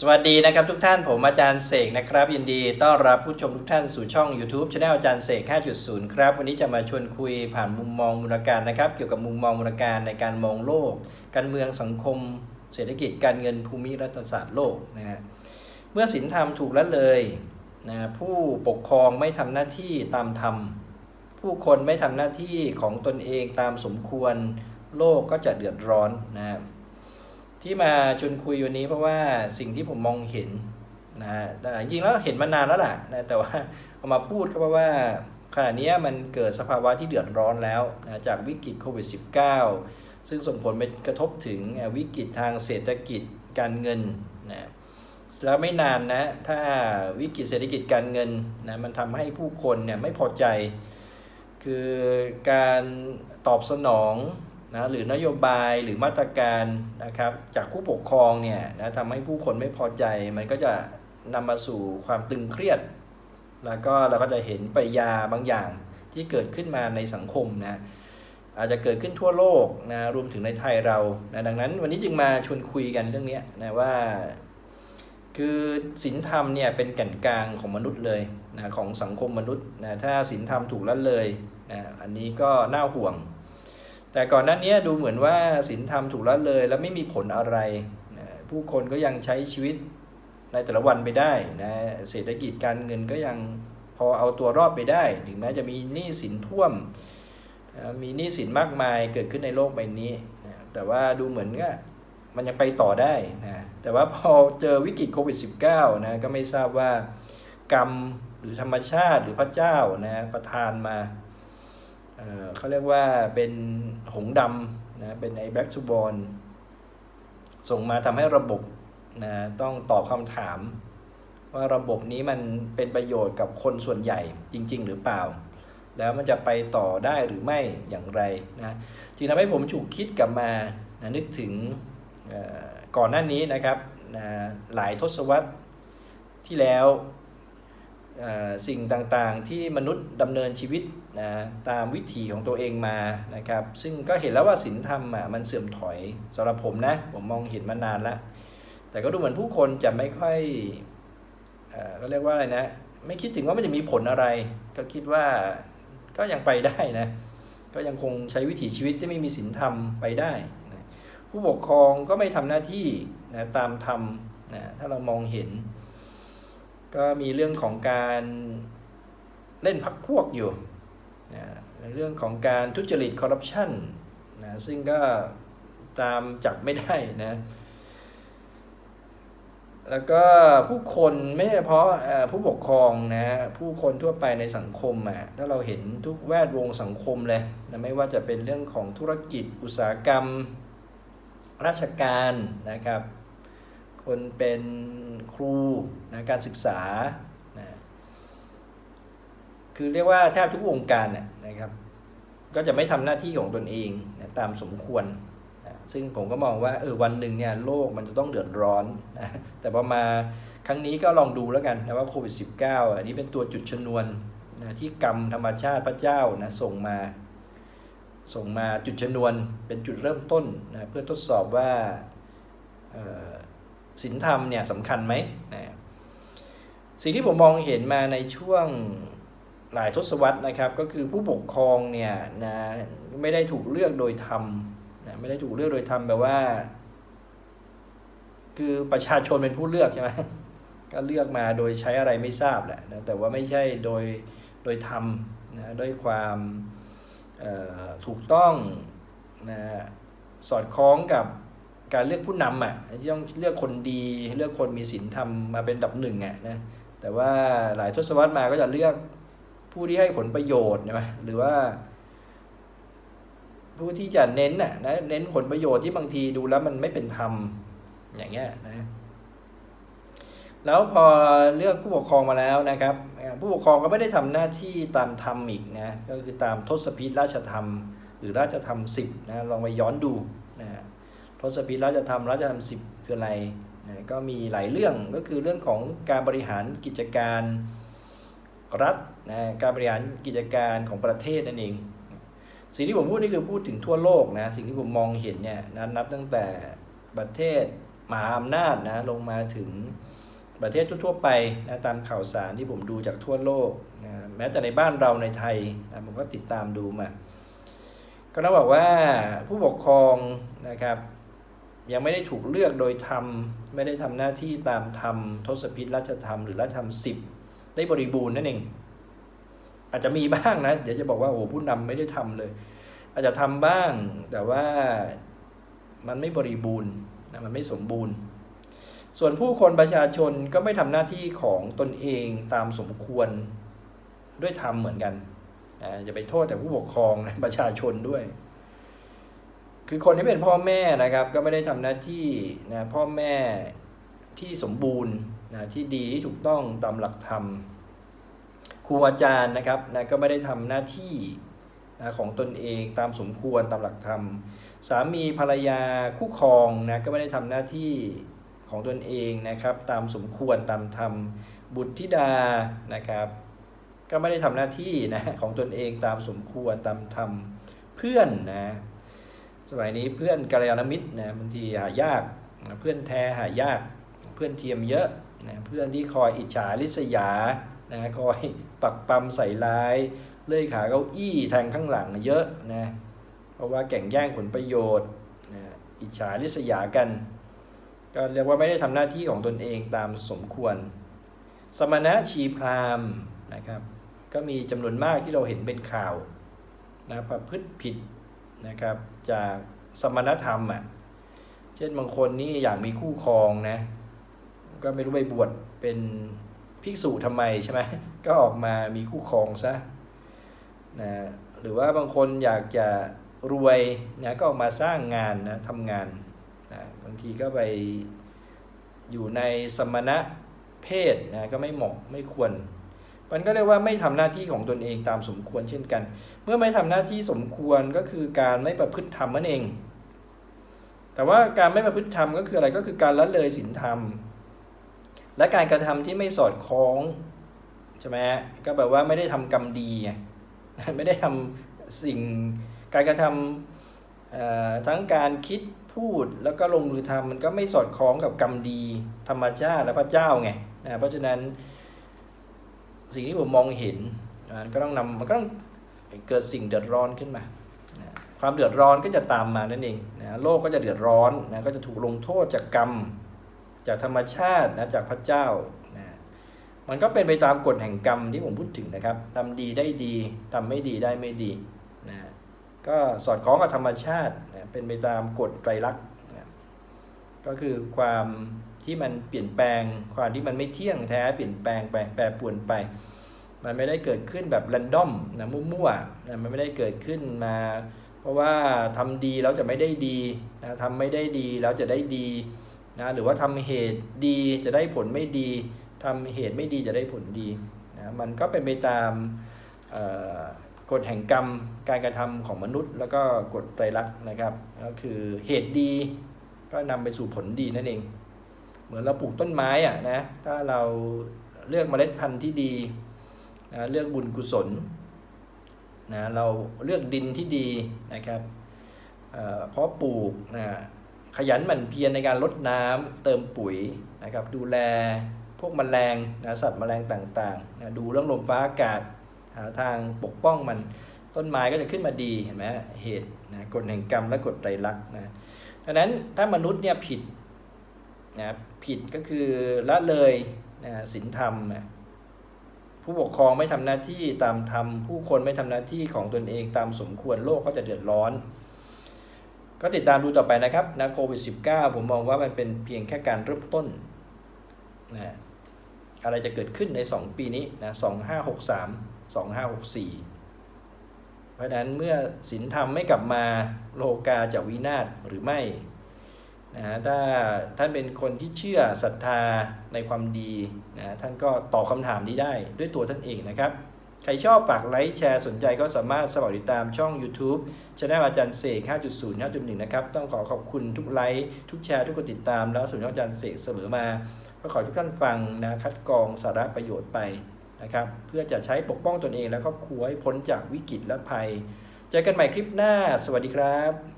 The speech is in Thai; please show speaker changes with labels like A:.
A: สวัสดีนะครับทุกท่านผมอาจารย์เสกนะครับยินดีต้อนรับผู้ชมทุกท่านสู่ช่อง YouTube Channel อาจารย์เสก 5.0 ครับ วันนี้จะมาชวนคุยผ่านมุมมองมูลการนะครับ เกี่ยวกับมุมมองมูลการในการมองโลก การเมืองสังคม เศรษฐกิจการเงินภูมิรัฐศาสตร์โลกนะฮะเมื่อศีลธรรมถูกละเลยนะผู้ปกครองไม่ทำหน้าที่ตามธรรม ผู้คนไม่ทำหน้าที่ของตนเองตามสมควร โลกก็จะเดือดร้อนนะครับ ที่มาชวนคุยวันนี้เพราะว่าสิ่งที่ผมมองเห็นนะจริงๆแล้วเห็นมานานแล้วแหละนะแต่ว่าเอามาพูดก็เพราะว่าขณะนี้มันเกิดสภาวะที่เดือดร้อนแล้วนะจากวิกฤตโควิด -19 ซึ่งส่งผลไปกระทบถึงวิกฤตทางเศรษฐกิจการเงินนะแล้วไม่นานนะ ถ้าวิกฤตเศรษฐกิจการเงินนะมันทำให้ผู้คนเนี่ยไม่พอใจ คือการตอบสนอง นะหรือนโยบายหรือมาตรการนะครับจากผู้ปกครองเนี่ยนะทำให้ผู้คนไม่พอใจ มันก็จะนำมาสู่ความตึงเครียด แล้วก็เราก็จะเห็นปริยาบางอย่างที่เกิดขึ้นมาในสังคมนะอาจจะเกิดขึ้นทั่วโลกนะรวมถึงในไทยเรานะดังนั้นวันนี้จึงมาชวนคุยกันเรื่องนี้นะว่า คือศีลธรรมเนี่ยเป็นแก่นกลางของมนุษย์เลยนะของสังคมมนุษย์นะถ้าศีลธรรมถูกละเลยนะอันนี้ก็น่าห่วง แต่ก่อนหน้านี้ดูเหมือนว่าศีลธรรมถูกละเลย แล้วไม่มีผลอะไรนะผู้คนก็ยังใช้ชีวิตในแต่ละวันไปได้นะเศรษฐกิจการเงินก็ยังพอเอาตัวรอดไปได้ ถึงแม้จะมีหนี้สินท่วม มีหนี้สินมากมายเกิดขึ้นในโลกใบนี้นะแต่ว่าดูเหมือนก็มันยังไปต่อได้นะแต่ว่าพอเจอวิกฤตโควิด -19 นะก็ไม่ทราบว่ากรรมหรือธรรมชาติหรือพระเจ้านะประทานมา เขาเรียกว่าเป็นหงดำนะเป็นไอ้แบล็กซูบอลส่งมาทำให้ระบบนะต้องตอบคำถาม ว่าระบบนี้มันเป็นประโยชน์กับคนส่วนใหญ่จริง ๆ หรือเปล่า แล้วมันจะไปต่อได้หรือไม่อย่างไรนะจึงทำให้ผมฉุกคิดกลับมานะนึกถึงก่อนหน้านี้นะครับนะหลายทศวรรษที่แล้ว สิ่งต่างๆที่มนุษย์ดำเนินชีวิตนะตามวิถีของตัวเองมานะครับ ซึ่งก็เห็นแล้วว่าศีลธรรมอะมันเสื่อมถอยสำหรับผมนะ ผมมองเห็นมานานแล้วแต่ก็ดูเหมือนผู้คนจะไม่ค่อยก็เรียกว่าอะไรนะ ไม่คิดถึงว่ามันจะมีผลอะไร ก็คิดว่าก็ยังไปได้นะ ก็ยังคงใช้วิถีชีวิตที่ไม่มีศีลธรรมไปได้นะผู้ปกครองก็ไม่ทำหน้าที่นะตามธรรมนะถ้าเรามองเห็น ก็มีเรื่องของการเล่นพักพวกอยู่นะเรื่องของการทุจริตคอร์รัปชันนะซึ่งก็ตามจับไม่ได้นะแล้วก็ผู้คนไม่ใช่เฉพาะผู้ปกครองนะผู้คนทั่วไปในสังคมอะถ้าเราเห็นทุกแวดวงสังคมเลยนะไม่ว่าจะเป็นเรื่องของธุรกิจอุตสาหกรรม ราชการนะครับ คนเป็นครูนะการศึกษานะคือเรียกว่าแทบทุกวงการนะครับ ก็จะไม่ทำหน้าที่ของตนเองนะตามสมควรนะซึ่งผมก็มองว่าเออวันหนึ่งเนี่ยโลกมันจะต้องเดือดร้อนนะแต่พอมาครั้งนี้ก็ลองดูแล้วกันนะว่าโควิด -19 อันนี้เป็นตัวจุดชนวนนะที่กรรมธรรมชาติพระเจ้านะส่งมาส่งมาจุดชนวนเป็นจุดเริ่มต้นนะเพื่อทดสอบว่า ศีลธรรมเนี่ยสำคัญไหมนะสิ่งที่ผมมองเห็นมาในช่วงหลายทศวรรษนะครับ ก็คือผู้ปกครองเนี่ยนะไม่ได้ถูกเลือกโดยธรรมนะไม่ได้ถูกเลือกโดยธรรมแปลว่า คือประชาชนเป็นผู้เลือกใช่ไหมก็เลือกมาโดยใช้อะไรไม่ทราบแหละนะแต่ว่าไม่ใช่โดยโดยธรรมนะด้วยความถูกต้องนะสอดคล้องกับ การเลือกผู้นำอะที่ต้องเลือกคนดีเลือกคนมีศีลธรรมมาเป็นดับหนึ่งอะนะแต่ว่าหลายทศวรรษมาก็จะเลือกผู้ที่ให้ผลประโยชน์ใช่ไหมหรือว่า ผู้ที่จะเน้นอะนะเน้นผลประโยชน์ที่บางทีดูแล้วมันไม่เป็นธรรมอย่างเงี้ยนะแล้วพอเลือกผู้ปกครองมาแล้วนะครับ ผู้ปกครองก็ไม่ได้ทำหน้าที่ตามธรรมอีกนะก็คือตามทศพิธราชธรรม หรือราชธรรมสิบนะลองไปย้อนดูนะ ศพิธราชธรรมราชธรรมสิบคืออะไรนะก็มีหลายเรื่องก็คือเรื่องของการบริหารกิจการรัฐนะการบริหารกิจการของประเทศนั่นเองสิ่งที่ผมพูดนี่คือพูดถึงทั่วโลกนะสิ่งที่ผมมองเห็นเนี่ยนะนับตั้งแต่ประเทศมหาอำนาจนะลงมาถึงประเทศทั่วๆไปนะตามข่าวสารที่ผมดูจากทั่วโลกนะแม้แต่ในบ้านเราในไทยนะผมก็ติดตามดูมา ก็ต้องบอกว่าผู้ปกครองนะครับ ยังไม่ได้ถูกเลือกโดยธรรม ไม่ได้ทำหน้าที่ตามธรรมทศพิธราชธรรมหรือราชธรรมสิบได้บริบูรณ์นั่นเอง อาจจะมีบ้างนะ เดี๋ยวจะบอกว่าโอ้ผู้นำไม่ได้ทำเลย อาจจะทำบ้าง แต่ว่ามันไม่บริบูรณ์นะมันไม่สมบูรณ์ ส่วนผู้คนประชาชนก็ไม่ทำหน้าที่ของตนเองตามสมควรด้วยธรรมเหมือนกันนะอย่าไปโทษแต่ผู้ปกครองนะประชาชนด้วย คือคนที่เป็นพ่อแม่นะครับ ก็ไม่ได้ทำหน้าที่นะพ่อแม่ที่สมบูรณ์นะที่ดีที่ถูกต้องตามหลักธรรมครูอาจารย์นะครับนะก็ไม่ได้ทำหน้าที่นะของตนเองตามสมควรตามหลักธรรม สามีภรรยาคู่ครองนะก็ไม่ได้ทำหน้าที่ของตนเองนะครับ ตามสมควรตามธรรมบุตรธิดานะครับ ก็ไม่ได้ทำหน้าที่นะของตนเองตามสมควรตามธรรมเพื่อนนะ สมัยนี้เพื่อนกัลยาณมิตรนะบางทีหายากเพื่อนแท้หายาก เพื่อนเทียมเยอะนะเพื่อนที่คอยอิจฉาริษยานะคอยปักปั๊มใส่ร้าย เลื่อยขาเก้าอี้แทงข้างหลังเยอะนะเพราะว่าแข่งแย่งผลประโยชน์นะอิจฉาริษยากัน ก็เรียกว่าไม่ได้ทำหน้าที่ของตนเองตามสมควร สมณะชีพราหมณ์นะครับ ก็มีจำนวนมากที่เราเห็นเป็นข่าวนะประพฤติผิด นะครับจากสมณธรรมอะเช่นบางคนนี่อยากมีคู่ครองนะ ก็ไม่รู้ไปบวชเป็นภิกษุทำไมใช่ไหมก็ออกมามีคู่ครองซะนะหรือว่าบางคนอยากจะรวยนะก็ออกมาสร้างงานนะทำงานนะบางทีก็ไปอยู่ในสมณะเพศนะก็ไม่เหมาะไม่ควร มันก็เรียกว่าไม่ทำหน้าที่ของตนเองตามสมควรเช่นกัน เมื่อไม่ทำหน้าที่สมควรก็คือการไม่ประพฤติธรรมนั่นเอง แต่ว่าการไม่ประพฤติธรรมก็คืออะไรก็คือการละเลยศีลธรรม และการกระทำที่ไม่สอดคล้องใช่ไหมฮะก็แบบว่าไม่ได้ทำกรรมดีไงไม่ได้ทำสิ่งการกระทำทั้งการคิดพูดแล้วก็ลงมือทำมันก็ไม่สอดคล้องกับกรรมดี ธรรมชาติและพระเจ้าไงนะเพราะฉะนั้น สิ่งที่ผมมองเห็นอ่าก็ต้องนำมันก็ต้องเกิดสิ่งเดือดร้อนขึ้นมา ความเดือดร้อนก็จะตามมานั่นเองนะโลกก็จะเดือดร้อนนะก็จะถูกลงโทษจากกรรม จากธรรมชาตินะจากพระเจ้านะมันก็เป็นไปตามกฎแห่งกรรมที่ผมพูดถึงนะครับทำดีได้ดีทำไม่ดีได้ไม่ดีนะก็สอดคล้องกับธรรมชาตินะเป็นไปตามกฎไตรลักษณ์นะก็คือความ ที่มันเปลี่ยนแปลงความที่มันไม่เที่ยงแท้เปลี่ยนแปลงไปแปรปรวนไป มันไม่ได้เกิดขึ้นแบบ r รนดอมนะมั่วๆนะมันไม่ได้เกิดขึ้นมา เพราะว่าทำดีแล้วจะไม่ได้ดีนะทำไม่ได้ดีแล้วจะได้ดีนะหรือว่าทำเหตุดีจะได้ผลไม่ดีทำเหตุไม่ดีจะได้ผลดีนะมันก็เป็นไปตามกฎแห่งกรรมการกระทำของมนุษย์ แล้วก็กฎไตรลักษณ์นะครับ ก็คือเหตุดีก็นำไปสู่ผลดีนั่นเอง เหมือนเราปลูกต้นไม้อะนะถ้าเราเลือกเมล็ดพันธุ์ที่ดีนะเลือกบุญกุศลนะเราเลือกดินที่ดีนะครับเอ่อเพราะปลูกนะขยันหมั่นเพียรในการลดน้ำเติมปุ๋ยนะครับดูแลพวกแมลงนะสัตว์แมลงต่างๆนะดูเรื่องลมฟ้าอากาศหาทางปกป้องมันต้นไม้ก็จะขึ้นมาดีเห็นไหมเหตุนะกฎแห่งกรรมและกฎไตรลักษณ์นะดังนั้นถ้ามนุษย์เนี่ยผิด นะผิดก็คือละเลยนะศีลธรรมนะผู้ปกครองไม่ทำหน้าที่ตามธรรมผู้คนไม่ทำหน้าที่ของตนเองตามสมควรโลกก็จะเดือดร้อน ก็ติดตามดูต่อไปนะครับนะโควิด -19 ผมมองว่ามันเป็นเพียงแค่การเริ่มต้นนะอะไรจะเกิดขึ้นใน 2 ปีนี้นะ2563 2564 เพราะฉะนั้นเมื่อศีลธรรมไม่กลับมาโลกาจะวินาศหรือไม่ นะถ้าท่านเป็นคนที่เชื่อศรัทธาในความดีนะท่านก็ตอบคำถามนี้ได้ด้วยตัวท่านเองนะครับ ใครชอบฝากไลค์แชร์สนใจก็สามารถสมัครติดตามช่อง YouTube ช anel อาจารย์เสก 5.0 5.1 นะครับ ต้องขอขอบคุณทุกไลค์ทุกแชร์ทุกกดติดตาม แล้วส่วนองอาจารย์เสกเสมอมาก็ขอทุกท่านฟังนะคัดกรองสาระประโยชน์ไปนะครับเพื่อจะใช้ปกป้องตนเองและครอบครัวให้พ้นจากวิกฤตและภัย เจอกันใหม่คลิปหน้า สวัสดีครับ